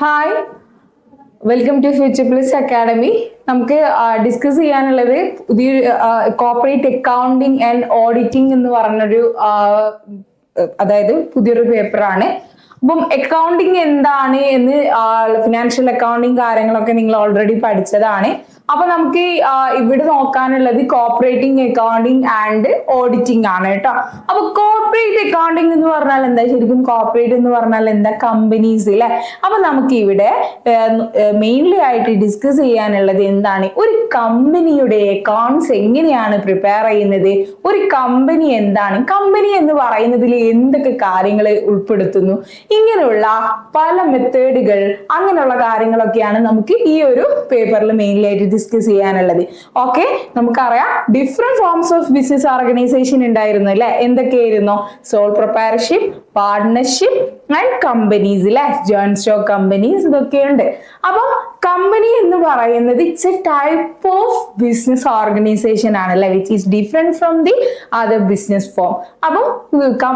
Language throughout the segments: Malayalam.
Hi welcome to future plus academy നമുക്ക് ഡിസ്കസ് ചെയ്യാനുള്ളത് പുതിയ കോപ്പറേറ്റ് അക്കൗണ്ടിങ് ആൻഡ് ഓഡിറ്റിംഗ് എന്ന് പറഞ്ഞൊരു അതായത് പുതിയൊരു പേപ്പറാണ് അപ്പം അക്കൗണ്ടിങ് എന്താണ് എന്ന് ഫിനാൻഷ്യൽ അക്കൗണ്ടിങ് കാര്യങ്ങളൊക്കെ നിങ്ങൾ ഓൾറെഡി പഠിച്ചതാണ്. അപ്പൊ നമുക്ക് ഇവിടെ നോക്കാനുള്ളത് കോപ്പറേറ്റിംഗ് അക്കൗണ്ടിങ് ആൻഡ് ഓഡിറ്റിംഗ് ആണ് കേട്ടോ. അപ്പൊ കോർപ്പറേറ്റ് അക്കൗണ്ടിങ് എന്ന് പറഞ്ഞാൽ എന്താ? ശരിക്കും കോർപ്പറേറ്റ് എന്ന് പറഞ്ഞാൽ എന്താ? കമ്പനീസ് അല്ലെ അപ്പൊ നമുക്ക് ഇവിടെ മെയിൻലി ആയിട്ട് ഡിസ്കസ് ചെയ്യാനുള്ളത് എന്താണ്? ഒരു കമ്പനിയുടെ അക്കൗണ്ട്സ് എങ്ങനെയാണ് പ്രിപ്പയർ ചെയ്യുന്നത്? ഒരു കമ്പനി എന്താണ്? കമ്പനി എന്ന് പറയുന്നതിൽ എന്തൊക്കെ കാര്യങ്ങൾ ഉൾപ്പെടുത്തുന്നു? ഇങ്ങനെയുള്ള പല മെത്തേഡുകൾ അങ്ങനെയുള്ള കാര്യങ്ങളൊക്കെയാണ് നമുക്ക് ഈ ഒരു പേപ്പറിൽ മെയിൻലി ആയിട്ട് ഡിസ്കസ് ചെയ്യാനുള്ളത്. ഓക്കെ നമുക്കറിയാം. Different forms of business organisation ഉണ്ടായിരുന്നു അല്ലെ? എന്തൊക്കെയായിരുന്നു? Sole proprietorship partnership and companies അല്ലെ ജോയിന്റ് സ്റ്റോക്ക് കമ്പനീസ് ഇതൊക്കെയുണ്ട്. അപ്പം കമ്പനി എന്ന് പറയുന്നത് it's a type of business organisation ആണ് അല്ലെ which is different from the other business form അപ്പം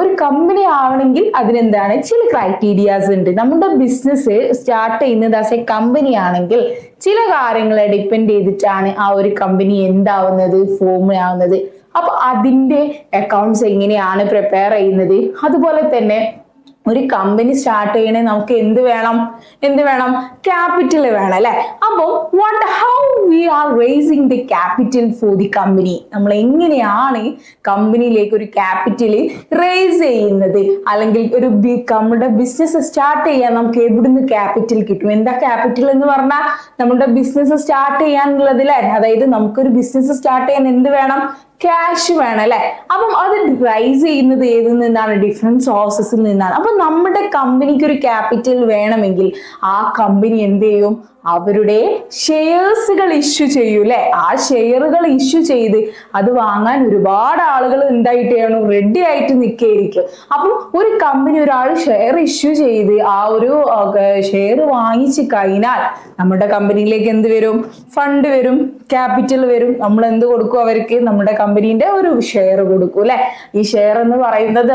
ഒരു കമ്പനി ആവണമെങ്കിൽ അതിനെന്താണ്? ചില ക്രൈറ്റീരിയാസ് ഉണ്ട്. നമ്മുടെ ബിസിനസ് സ്റ്റാർട്ട് ചെയ്യുന്നത് ആസ് എ കമ്പനി ആണെങ്കിൽ ചില കാര്യങ്ങളെ ഡിപ്പെൻഡ് ചെയ്തിട്ടാണ് ആ ഒരു കമ്പനി എന്താവുന്നത് ഫോം ആവുന്നത്. അപ്പൊ അതിന്റെ അക്കൗണ്ട്സ് എങ്ങനെയാണ് പ്രിപ്പയർ ചെയ്യുന്നത്? അതുപോലെ തന്നെ ഒരു കമ്പനി സ്റ്റാർട്ട് ചെയ്യണേ നമുക്ക് എന്ത് വേണം? എന്ത് വേണം? ക്യാപിറ്റൽ വേണം അല്ലെ? അപ്പോൾ what how we are raising the capital for the company നമ്മൾ എങ്ങനെയാണ് കമ്പനിയിലേക്ക് ഒരു ക്യാപിറ്റൽ റേസ് ചെയ്യുന്നത്? അല്ലെങ്കിൽ ഒരു നമ്മുടെ ബിസിനസ് സ്റ്റാർട്ട് ചെയ്യാൻ നമുക്ക് എവിടുന്ന് ക്യാപിറ്റൽ കിട്ടും? എന്താ ക്യാപിറ്റൽ എന്ന് പറഞ്ഞാൽ നമ്മുടെ ബിസിനസ് സ്റ്റാർട്ട് ചെയ്യാനുള്ളതിലെ അതായത് നമുക്കൊരു ബിസിനസ് സ്റ്റാർട്ട് ചെയ്യാൻ എന്ത് വേണം? ക്യാഷ് വേണം അല്ലെ? അപ്പം അത് റൈസ് ചെയ്യുന്നത് ഏതിൽ നിന്നാണ്? ഡിഫറെന്റ് സോഴ്സസിൽ നിന്നാണ്. അപ്പൊ നമ്മുടെ കമ്പനിക്ക് ഒരു ക്യാപിറ്റൽ വേണമെങ്കിൽ ആ കമ്പനി എന്ത് ചെയ്യും? അവരുടെ ഷെയർസുകൾ ഇഷ്യൂ ചെയ്യൂ അല്ലെ? ആ ഷെയറുകൾ ഇഷ്യൂ ചെയ്ത് അത് വാങ്ങാൻ ഒരുപാട് ആളുകൾ എന്തായിട്ട് ചെയ്യണം റെഡി ആയിട്ട് നിൽക്കുകയായിരിക്കും അപ്പം ഒരു കമ്പനി ഒരാൾ ഷെയർ ഇഷ്യൂ ചെയ്ത് ആ ഒരു ഷെയർ വാങ്ങിച്ചു കഴിഞ്ഞാൽ നമ്മുടെ കമ്പനിയിലേക്ക് എന്ത് വരും? ഫണ്ട് വരും. ക്യാപിറ്റൽ വരും. നമ്മൾ എന്ത് കൊടുക്കും അവർക്ക്? നമ്മുടെ കമ്പനീന്റെ ഒരു ഷെയർ കൊടുക്കും അല്ലെ? ഈ ഷെയർ എന്ന് പറയുന്നത്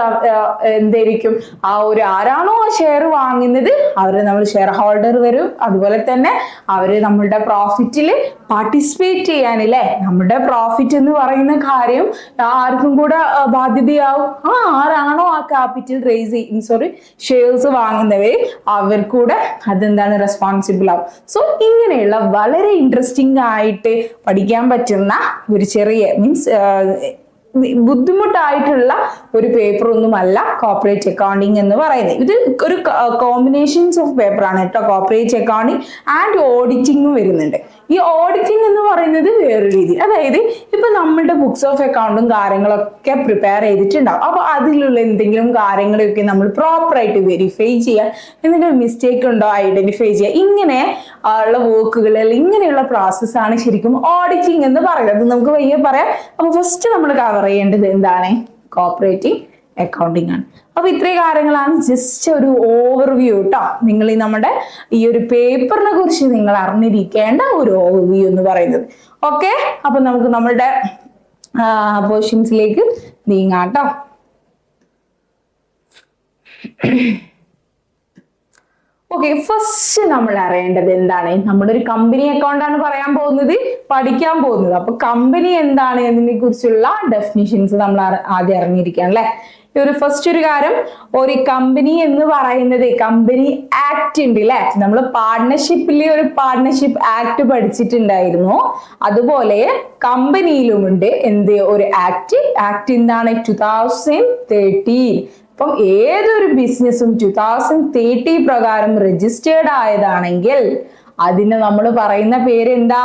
എന്തായിരിക്കും? ആ ഒരു ആരാണോ ആ ഷെയർ വാങ്ങുന്നത് അവർ നമ്മൾ ഷെയർ ഹോൾഡർ വരും. അതുപോലെ തന്നെ അവർ നമ്മളുടെ പ്രോഫിറ്റിൽ പാർട്ടിസിപ്പേറ്റ് ചെയ്യാനല്ലേ നമ്മുടെ പ്രോഫിറ്റ് എന്ന് പറയുന്ന കാര്യം ആർക്കും കൂടെ ബാധ്യതയാവും. ആ ആരാണോ ആ ക്യാപിറ്റൽ റേസ് ചെയ്യും സോറി ഷെയർസ് വാങ്ങുന്നവർ അവർക്കൂടെ കൂടെ അതെന്താണ് റെസ്പോൺസിബിൾ ആവും. സോ ഇങ്ങനെയുള്ള വളരെ ഇൻട്രസ്റ്റിംഗ് ആയിട്ട് പഠിക്കാൻ പറ്റുന്ന ഒരു ചെറിയ മീൻസ് ബുദ്ധിമുട്ടായിട്ടുള്ള ഒരു പേപ്പർ ഒന്നുമല്ല കോപ്പറേറ്റ് അക്കൗണ്ടിങ് എന്ന് പറയുന്നത്. ഇത് ഒരു കോമ്പിനേഷൻസ് ഓഫ് പേപ്പർ ആണ് കേട്ടോ. കോപ്പറേറ്റ് അക്കൗണ്ടിങ് ആൻഡ് ഓഡിറ്റിംഗും വരുന്നുണ്ട്. ഈ ഓഡിറ്റിംഗ് എന്ന് പറയുന്നത് വേറൊരു രീതി. അതായത് ഇപ്പൊ നമ്മളുടെ ബുക്സ് ഓഫ് അക്കൗണ്ടും കാര്യങ്ങളൊക്കെ പ്രിപ്പയർ ചെയ്തിട്ടുണ്ടാവും. അപ്പൊ അതിലുള്ള എന്തെങ്കിലും കാര്യങ്ങളൊക്കെ നമ്മൾ പ്രോപ്പറായിട്ട് വെരിഫൈ ചെയ്യുക എന്തെങ്കിലും മിസ്റ്റേക്ക് ഉണ്ടോ? ഐഡന്റിഫൈ ചെയ്യുക ഇങ്ങനെ ഉള്ള വർക്കുകൾ ഇങ്ങനെയുള്ള പ്രോസസ്സാണ് ശരിക്കും ഓഡിറ്റിംഗ് എന്ന് പറയുന്നത്. നമുക്ക് വയ്യ പറയാം. അപ്പൊ ഫസ്റ്റ് നമ്മൾ കവർ ചെയ്യേണ്ടത് എന്താണ്? കോപ്പറേറ്റീവ് അക്കൗണ്ടിങ് ആണ്. അപ്പൊ ഇത്രയും കാര്യങ്ങളാണ് ജസ്റ്റ് ഒരു ഓവർവ്യൂ കേട്ടോ നിങ്ങൾ ഈ നമ്മുടെ ഈ ഒരു പേപ്പറിനെ കുറിച്ച് നിങ്ങൾ അറിഞ്ഞിരിക്കേണ്ട ഒരു ഓവർവ്യൂ എന്ന് പറയുന്നത്. ഓക്കെ അപ്പൊ നമുക്ക് നമ്മളുടെ പോർഷൻസിലേക്ക് നീങ്ങാം കേട്ടോ ഓക്കെ ഫസ്റ്റ് നമ്മൾ അറിയേണ്ടത് എന്താണ്? നമ്മുടെ ഒരു കമ്പനി അക്കൗണ്ട് ആണ് പറയാൻ പോകുന്നത് പഠിക്കാൻ പോകുന്നത്. അപ്പൊ കമ്പനി എന്താണ് എന്നതിനെ കുറിച്ചുള്ള ഡെഫിനിഷൻസ് നമ്മൾ ആദ്യം അറിഞ്ഞിരിക്കണം അല്ലെ? ഒരു ഫസ്റ്റ് ഒരു കാര്യം ഒരു കമ്പനി എന്ന് പറയുന്നത് കമ്പനി ആക്ട് ഉണ്ട് അല്ലെ നമ്മൾ പാർട്ണർഷിപ്പിലെ ഒരു പാർട്ണർഷിപ്പ് ആക്ട് പഠിച്ചിട്ടുണ്ടായിരുന്നു. അതുപോലെ കമ്പനിയിലുമുണ്ട് എന്ത്? ഒരു ആക്ട് ആക്ട് എന്താണ്? ടു തൗസൻഡ് തേർട്ടീൻ അപ്പം ഏതൊരു ബിസിനസ്സും ടു തൗസൻഡ് തേർട്ടി പ്രകാരം രജിസ്റ്റേർഡ് ആയതാണെങ്കിൽ അതിന് നമ്മൾ പറയുന്ന പേര് എന്താ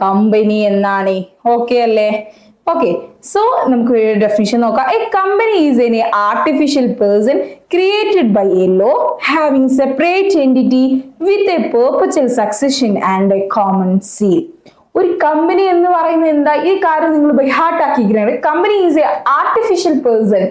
കമ്പനി എന്നാണ്. ഓക്കെ അല്ലേ? ഓക്കെ സോ നമുക്ക് ഡെഫിനിഷൻ നോക്കാം. A company is an a artificial person created by a law having separate entity with a perpetual succession and a common seal ഒരു കമ്പനി എന്ന് പറയുന്നത് എന്താ? ഈ കാര്യം നിങ്ങൾ by heart ആക്കിയിരിക്കുന്നത് company is a artificial person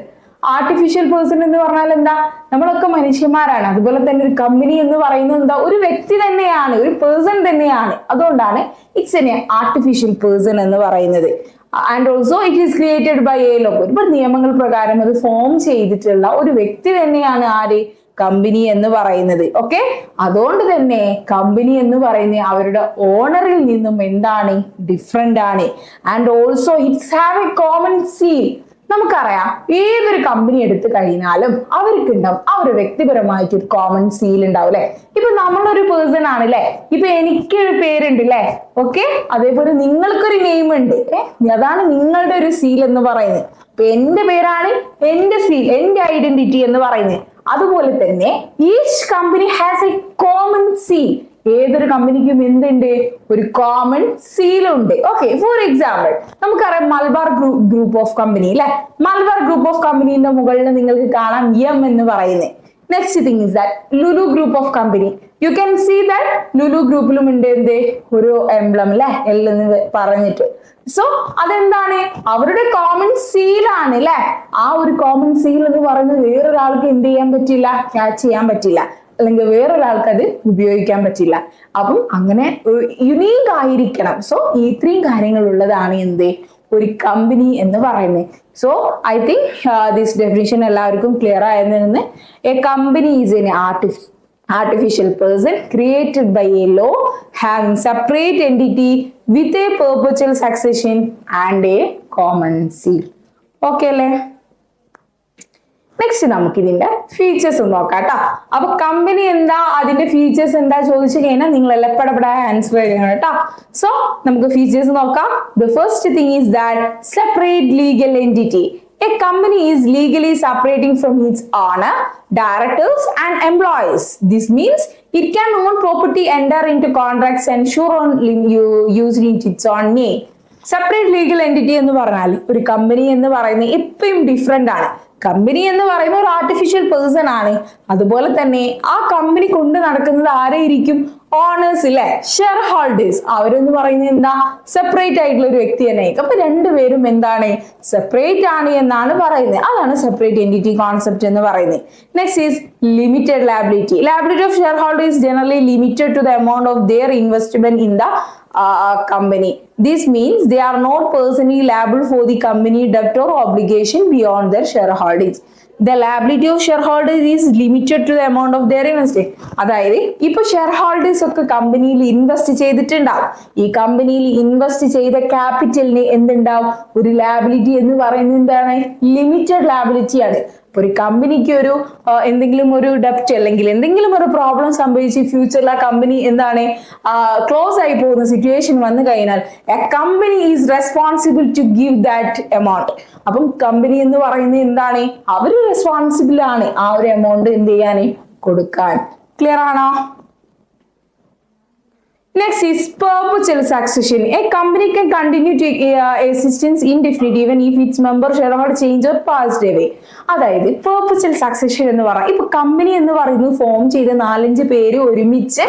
artificial person എന്ന് പറഞ്ഞാൽ എന്താ? നമ്മളൊക്കെ മനുഷ്യന്മാരാണ്. അതുപോലെ തന്നെ ഒരു കമ്പനി എന്ന് പറയുന്നത് എന്താ? ഒരു വ്യക്തി തന്നെയാണ് ഒരു പേഴ്സൺ തന്നെയാണ്. അതുകൊണ്ടാണ് ഇറ്റ്സ് എൻ ആർട്ടിഫിഷ്യൽ പേഴ്സൺ എന്ന് പറയുന്നത്. And also it is created by a law ഒരുപാട് നിയമങ്ങൾ പ്രകാരം അത് ഫോം ചെയ്തിട്ടുള്ള ഒരു വ്യക്തി തന്നെയാണ് ആര്? കമ്പനി എന്ന് പറയുന്നത്. ഓക്കെ അതുകൊണ്ട് തന്നെ കമ്പനി എന്ന് പറയുന്നത് അവരുടെ ഓണറിൽ നിന്നും എന്താണ് ഡിഫറെന്റ് ആണ്. And also its have a common seal നമുക്കറിയാം ഏതൊരു കമ്പനി എടുത്തു കഴിഞ്ഞാലും അവർക്ക് ഉണ്ടാവും ആ ഒരു വ്യക്തിപരമായിട്ട് ഒരു കോമൺ സീൽ ഉണ്ടാവും അല്ലെ? ഇപ്പൊ നമ്മളൊരു പേഴ്സൺ ആണ് അല്ലെ ഇപ്പൊ എനിക്കൊരു പേരുണ്ട് അല്ലെ? ഓക്കെ അതേപോലെ നിങ്ങൾക്കൊരു നെയിം ഉണ്ട്. അതാണ് നിങ്ങളുടെ ഒരു സീൽ എന്ന് പറയുന്നത്. അപ്പൊ എന്റെ പേരാണ് എന്റെ സീൽ എന്റെ ഐഡന്റിറ്റി എന്ന് പറയുന്നത്. അതുപോലെ തന്നെ each company has a common seal ഏതൊരു കമ്പനിക്കും എന്തുണ്ട്? ഒരു കോമൺ സീൽ ഉണ്ട്. ഓക്കെ ഫോർ എക്സാമ്പിൾ നമുക്കറിയാം മലബാർ ഗ്രൂപ്പ് ഓഫ് കമ്പനി അല്ലെ മലബാർ ഗ്രൂപ്പ് ഓഫ് കമ്പനീന്റെ മുകളിൽ നിങ്ങൾക്ക് കാണാം എം എന്ന് പറയുന്നത്. Next thing is that Lulu group of company you can see that Lulu ഗ്രൂപ്പിലും ഉണ്ട് എന്ത്? ഒരു എംബ്ലം അല്ലെ എൽ എന്ന് പറഞ്ഞിട്ട്. സോ അതെന്താണ്? അവരുടെ കോമൺ സീലാണ് അല്ലെ ആ ഒരു കോമൺ സീൽ എന്ന് പറയുന്നത് വേറൊരാൾക്ക് എന്ത് ചെയ്യാൻ പറ്റില്ല? ക്യാച്ച് ചെയ്യാൻ പറ്റില്ല. അല്ലെങ്കിൽ വേറൊരാൾക്ക് അത് ഉപയോഗിക്കാൻ പറ്റില്ല. അപ്പം അങ്ങനെ യുണീക്ക് ആയിരിക്കണം. സോ ഈ ഇത്രയും കാര്യങ്ങൾ ഉള്ളതാണ് എന്ത്? ഒരു കമ്പനി എന്ന് പറയുന്നത്. So I think this definition എല്ലാവർക്കും clear ആയതെന്ന് a company is an artificial artificial person created by a law having separate entity with a perpetual succession and a common seal. അല്ലേ? നെക്സ്റ്റ് നമുക്ക് ഇതിന്റെ ഫീച്ചേഴ്സ് നോക്കാം കേട്ടോ അപ്പൊ കമ്പനി എന്താ? അതിന്റെ ഫീച്ചേഴ്സ് എന്താ ചോദിച്ചു കഴിഞ്ഞാൽ നിങ്ങൾ എല്ലപ്പെടപ്പെടാൻ ആൻസർ ചെയ്യണം കേട്ടോ സോ നമുക്ക് ഫീച്ചേഴ്സ് നോക്കാം. The first thing is that separate legal entity a company is legally separating from its owner directors and employees this means it can own property enter into contract ensure own using using own own name. Separate legal entity എന്ന് പറഞ്ഞാൽ ഒരു കമ്പനി എന്ന് പറയുന്നത് എപ്പോഴും ഡിഫറെന്റ് ആണ്. കമ്പനി എന്ന് പറയുന്ന ഒരു ആർട്ടിഫിഷ്യൽ പേഴ്സൺ ആണ്. അതുപോലെ തന്നെ ആ കമ്പനി കൊണ്ട് നടക്കുന്നത് ആരായിരിക്കും? ഓണേഴ്സ് ഇല്ലേ? ഷെയർ ഹോൾഡേഴ്സ് അവരെന്ന് പറയുന്നത് എന്താ? സെപ്പറേറ്റ് ആയിട്ടുള്ള ഒരു വ്യക്തി തന്നെ അപ്പൊ രണ്ടുപേരും എന്താണ്? സെപ്പറേറ്റ് ആണ് എന്നാണ് പറയുന്നത്. അതാണ് സെപ്പറേറ്റ് എന്റിറ്റി കോൺസെപ്റ്റ് എന്ന് പറയുന്നത്. Next is limited liability liability of shareholders generally limited to the amount of their investment in the company this means they are not personally liable for the company ഡെപ്റ്റ് or obligation beyond their share their shareholdings. Liability of shareholders is limited to the amount of their investment. അതായത് ഇപ്പൊ ഷെയർ ഹോൾഡേഴ്സ് ഒക്കെ കമ്പനിയിൽ ഇൻവെസ്റ്റ് ചെയ്തിട്ടുണ്ടാവും ഈ കമ്പനിയിൽ ഇൻവെസ്റ്റ് ചെയ്ത ക്യാപിറ്റലിന് എന്തുണ്ടാവും ഒരു ലാബിലിറ്റി എന്ന് പറയുന്നത് എന്താണ് ലിമിറ്റഡ് ലാബിലിറ്റി ആണ് ഒരു കമ്പനിക്ക് ഒരു എന്തെങ്കിലും ഒരു ഡെപ്റ്റ് അല്ലെങ്കിൽ എന്തെങ്കിലും ഒരു പ്രോബ്ലം സംഭവിച്ച് ഫ്യൂച്ചറിൽ ആ കമ്പനി എന്താണ് ക്ലോസ് ആയി പോകുന്ന സിറ്റുവേഷൻ വന്നു കഴിഞ്ഞാൽ a company is responsible to give that amount അപ്പം കമ്പനി എന്ന് പറയുന്നത് എന്താണ്? അവർ റെസ്പോൺസിബിൾ ആണ് ആ ഒരു എമൗണ്ട് എന്ത് ചെയ്യാൻ കൊടുക്കാൻ. ക്ലിയർ ആണോ? Next is perpetual succession. A company can continue to uh, existence indefinitely even if its member shareholder change or passed away. അതായത് പെർപ്പച്വൽ സക്സഷൻ എന്ന് പറയാം ഇപ്പൊ കമ്പനി എന്ന് പറയുന്നത് ഫോം ചെയ്ത് നാലഞ്ച് പേര് ഒരുമിച്ച്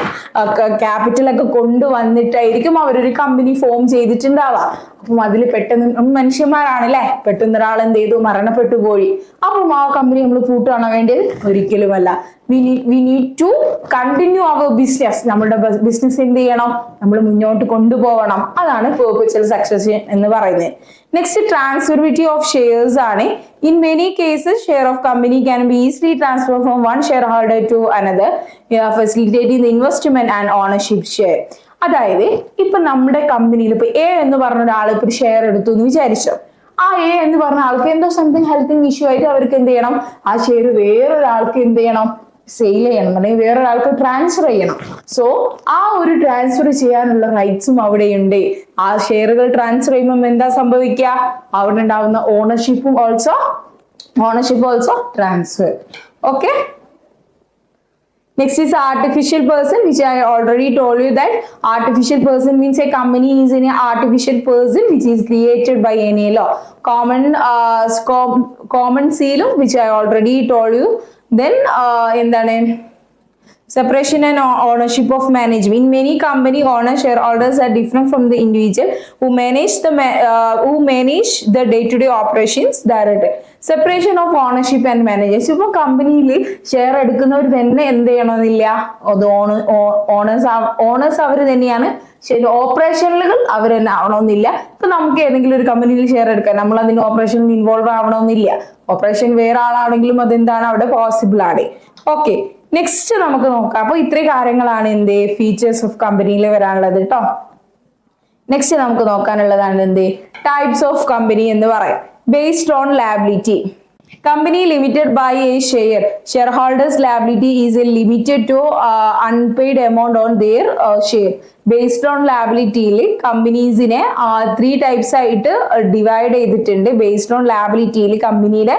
ക്യാപിറ്റൽ ഒക്കെ കൊണ്ടുവന്നിട്ടായിരിക്കും അവരൊരു കമ്പനി ഫോം ചെയ്തിട്ടുണ്ടാവുക അപ്പം അതിൽ പെട്ടെന്ന് മനുഷ്യന്മാരാണല്ലേ? പെട്ടെന്ന് ഒരാൾ എന്ത് ചെയ്തു? മരണപ്പെട്ടു പോയി. അപ്പം ആ കമ്പനി നമ്മൾ പൂട്ടുകയാണോ വേണ്ടത് ഒരിക്കലുമല്ല. We need to continue our business നമ്മുടെ ബിസിനസ് എന്ത് ചെയ്യണം? നമ്മൾ മുന്നോട്ട് കൊണ്ടുപോകണം. അതാണ് പേർപ്പച്ചൽ സക്സസ് എന്ന് പറയുന്നത്. നെക്സ്റ്റ് ട്രാൻസ്ഫർബിലിറ്റി ഓഫ് ഷെയർസ് ആണ്. In many cases share of company can be easily transfer from one shareholder to another facilitating investment and ownership share അതായത് ഇപ്പൊ നമ്മുടെ കമ്പനിയിൽ ഇപ്പൊ എ എന്ന് പറഞ്ഞ ഒരാൾ ഇപ്പൊ ഒരു ഷെയർ എടുത്തു എന്ന് വിചാരിച്ചോ. ആ എ എന്ന് പറഞ്ഞ ആൾക്ക് എന്തോ സംതിങ് ഹെൽത്തിങ് ഇഷ്യൂ ആയിട്ട് അവർക്ക് എന്ത് ചെയ്യണം? ആ ഷെയർ വേറൊരാൾക്ക് എന്ത് ചെയ്യണം? സെയിൽ ചെയ്യണം. അല്ലെങ്കിൽ വേറൊരാൾക്ക് ട്രാൻസ്ഫർ ചെയ്യണം. സോ ആ ഒരു ട്രാൻസ്ഫർ ചെയ്യാനുള്ള റൈറ്റ്സും അവിടെയുണ്ട്. ആ ഷെയറുകൾ ട്രാൻസ്ഫർ ചെയ്യുമ്പോൾ എന്താ സംഭവിക്കുക? അവിടെ ഉണ്ടാവുന്ന ഓണർഷിപ്പും also ownership also transfer okay Next is artificial person, which I already told you that artificial person means a company is an artificial person which is created by any law. Common uh, common seal, which I already told you. Then uh, in the name separation and ownership of management in many company owner shareholders are different from the individual who manage the uh, who manage the day to day operations directly separation of ownership and managers ഇപ്പൊ കമ്പനിയിൽ ഷെയർ എടുക്കുന്നവർ തന്നെ എന്ത് ചെയ്യണമെന്നില്ല? അത് ഓണേഴ്സ് ഓണേഴ്സ് അവർ തന്നെയാണ്. ശരി ഓപ്പറേഷനുകൾ അവർ തന്നെ ആവണമെന്നില്ല. ഇപ്പൊ നമുക്ക് ഏതെങ്കിലും ഒരു കമ്പനിയിൽ ഷെയർ എടുക്കാം. നമ്മൾ അതിന് ഓപ്പറേഷനിൽ ഇൻവോൾവ് ആവണമെന്നില്ല. ഓപ്പറേഷൻ വേറെ ആളാണെങ്കിലും അതെന്താണ് അവിടെ പോസിബിൾ ആണ്. ഓക്കെ നെക്സ്റ്റ് നമുക്ക് നോക്കാം. അപ്പൊ ഇത്രയും കാര്യങ്ങളാണ് എന്ത് ഫീച്ചേഴ്സ് ഓഫ് കമ്പനിയിൽ വരാനുള്ളത് കേട്ടോ നെക്സ്റ്റ് നമുക്ക് നോക്കാനുള്ളതാണ് എന്ത്? ടൈപ്സ് ഓഫ് കമ്പനി എന്ന് പറയും. Based on liability company limited by a share shareholders liability is a limited to unpaid amount on their share based on ലാബിലിറ്റിയിൽ കമ്പനീസിനെ ത്രീ ടൈപ്സ് ആയിട്ട് ഡിവൈഡ് ചെയ്തിട്ടുണ്ട്. ബേസ്ഡ് ഓൺ ലാബിലിറ്റിയിൽ കമ്പനിയുടെ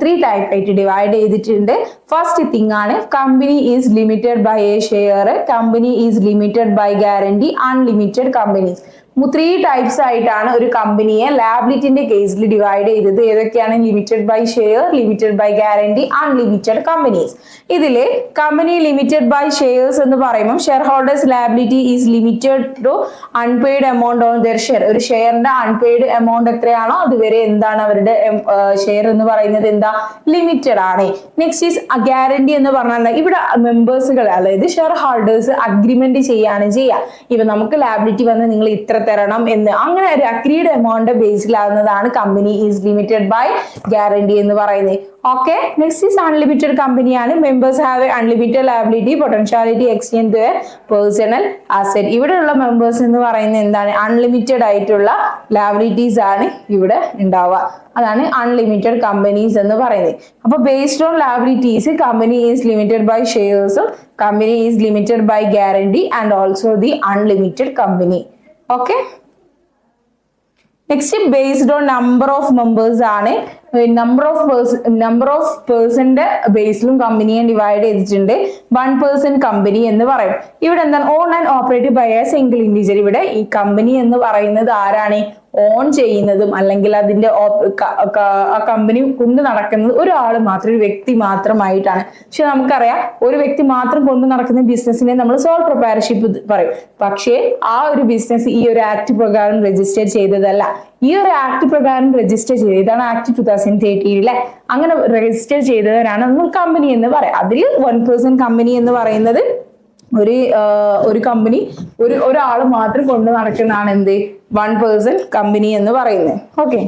ത്രീ ടൈപ്പ് ആയിട്ട് ഡിവൈഡ് ചെയ്തിട്ടുണ്ട്. ഫസ്റ്റ് തിങ് ആണ് company is limited by a share company is limited by guarantee unlimited companies three types ആയിട്ടാണ് ഒരു കമ്പനിയെ ലാബിലിറ്റിന്റെ കേസിൽ ഡിവൈഡ് ചെയ്തത്. ഏതൊക്കെയാണ്? Limited by share limited by guarantee unlimited companies ഇതിൽ കമ്പനി ലിമിറ്റഡ് ബൈ ഷെയർസ് എന്ന് പറയുമ്പോൾ shareholders liability is limited to unpaid amount on their share ഒരു ഷെയറിന്റെ അൺപെയ്ഡ് എമൗണ്ട് എത്രയാണോ അതുവരെ എന്താണ് അവരുടെ ഷെയർ എന്ന് പറയുന്നത് എന്താ? ലിമിറ്റഡ് ആണ്. നെക്സ്റ്റ് ഈസ് ഗ്യാരണ്ടി എന്ന് പറഞ്ഞാൽ ഇവിടെ മെമ്പേഴ്സുകൾ അതായത് ഷെയർ ഹോൾഡേഴ്സ് അഗ്രിമെന്റ് ചെയ്യാണ് ചെയ്യുക ഇവ നമുക്ക് ലാബിലിറ്റി വന്ന് നിങ്ങൾ ഇത്ര തരണം എന്ന്. അങ്ങനെ ഒരു agreed amount ബേസിലാകുന്നതാണ് company is limited by guarantee എന്ന് പറയുന്നത്. ഓക്കെ നെക്സ്റ്റ് ഈസ് അൺലിമിറ്റഡ് കമ്പനിയാണ് members have a unlimited liability potentiality extend a personal asset ഇവിടെയുള്ള മെമ്പേഴ്സ് എന്ന് പറയുന്നത് എന്താണ്? അൺലിമിറ്റഡ് ആയിട്ടുള്ള ലാബിലിറ്റീസ് ആണ് ഇവിടെ ഉണ്ടാവുക. അതാണ് അൺലിമിറ്റഡ് കമ്പനീസ് എന്ന് പറയുന്നത്. അപ്പൊ based on liabilities company is limited by ഷെയർസും company is limited by guarantee and also the unlimited company okay next based on number of members ആണ് number of person number of പേഴ്സന്റെ ബേസിലും കമ്പനിയെ ഡിവൈഡ് ചെയ്തിട്ടുണ്ട്. വൺ പേഴ്സൺ കമ്പനി എന്ന് പറയും. ഇവിടെ എന്താണ്? Own and operated by a single individual ഇവിടെ ഈ കമ്പനി എന്ന് പറയുന്നത് ആരാണ്? ഓൺ ചെയ്യുന്നതും അല്ലെങ്കിൽ അതിന്റെ ആ കമ്പനി കൊണ്ട് നടക്കുന്നത് ഒരാൾ മാത്രം ഒരു വ്യക്തി മാത്രമായിട്ടാണ്. പക്ഷെ നമുക്കറിയാം ഒരു വ്യക്തി മാത്രം കൊണ്ട് നടക്കുന്ന ബിസിനസ്സിനെ നമ്മൾ സോൾ പ്രൊപ്പയർഷിപ്പ് പറയും. പക്ഷേ ആ ഒരു ബിസിനസ് ഈ ഒരു ആക്ട് പ്രകാരം രജിസ്റ്റർ ചെയ്തതല്ല. ഈ ഒരു ആക്ട് പ്രകാരം രജിസ്റ്റർ ചെയ്ത് ഇതാണ് ആക്ട് ടൂ തൗസൻഡ് തേർട്ടീനിലെ അങ്ങനെ രജിസ്റ്റർ ചെയ്തവരാണ് നമ്മൾ കമ്പനി എന്ന് പറയാം. അതിൽ വൺ പേഴ്സൺ കമ്പനി എന്ന് പറയുന്നത് ഒരു ഒരു കമ്പനി ഒരു ഒരാൾ മാത്രം കൊണ്ട് നടക്കുന്നതാണ് എന്ത്? വൺ പേഴ്സൺ കമ്പനി എന്ന് പറയുന്നത്. ഓക്കെ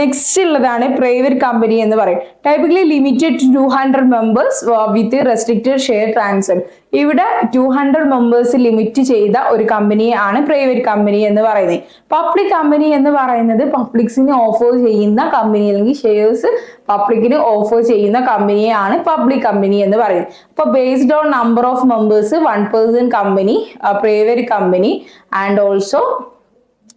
നെക്സ്റ്റ് ഉള്ളതാണ് പ്രൈവറ്റ് കമ്പനി എന്ന് പറയും. Typically limited to hundred members with restricted share transfer ഇവിടെ ടു ഹൺഡ്രഡ് മെമ്പേഴ്സ് ലിമിറ്റ് ചെയ്ത ഒരു കമ്പനിയെ ആണ് പ്രൈവറ്റ് കമ്പനി എന്ന് പറയുന്നത്. പബ്ലിക് കമ്പനി എന്ന് പറയുന്നത് പബ്ലിക്സിന് ഓഫർ ചെയ്യുന്ന കമ്പനി അല്ലെങ്കിൽ ഷെയർസ് പബ്ലിക്കിന് ഓഫർ ചെയ്യുന്ന കമ്പനിയാണ് പബ്ലിക് കമ്പനി എന്ന് പറയുന്നത്. അപ്പൊ based on number of members one person company private company and also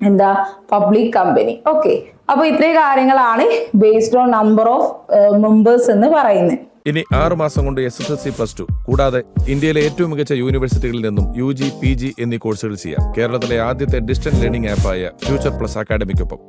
എന്താ? പബ്ലിക് കമ്പനി ഓക്കെ അപ്പൊ ഇത്രയും കാര്യങ്ങളാണ് based on number of members എന്ന് പറയുന്നത്. ഇനി ആറ് മാസം കൊണ്ട് S S L C plus two കൂടാതെ ഇന്ത്യയിലെ ഏറ്റവും മികച്ച യൂണിവേഴ്സിറ്റികളിൽ നിന്നും യു ജി പി ജി എന്നീ കോഴ്സുകൾ ചെയ്യാം. കേരളത്തിലെ ആദ്യത്തെ ഡിസ്റ്റൻസ് ലേണിംഗ് ആപ്പായ ഫ്യൂച്ചർ പ്ലസ് അക്കാഡമിക്കൊപ്പം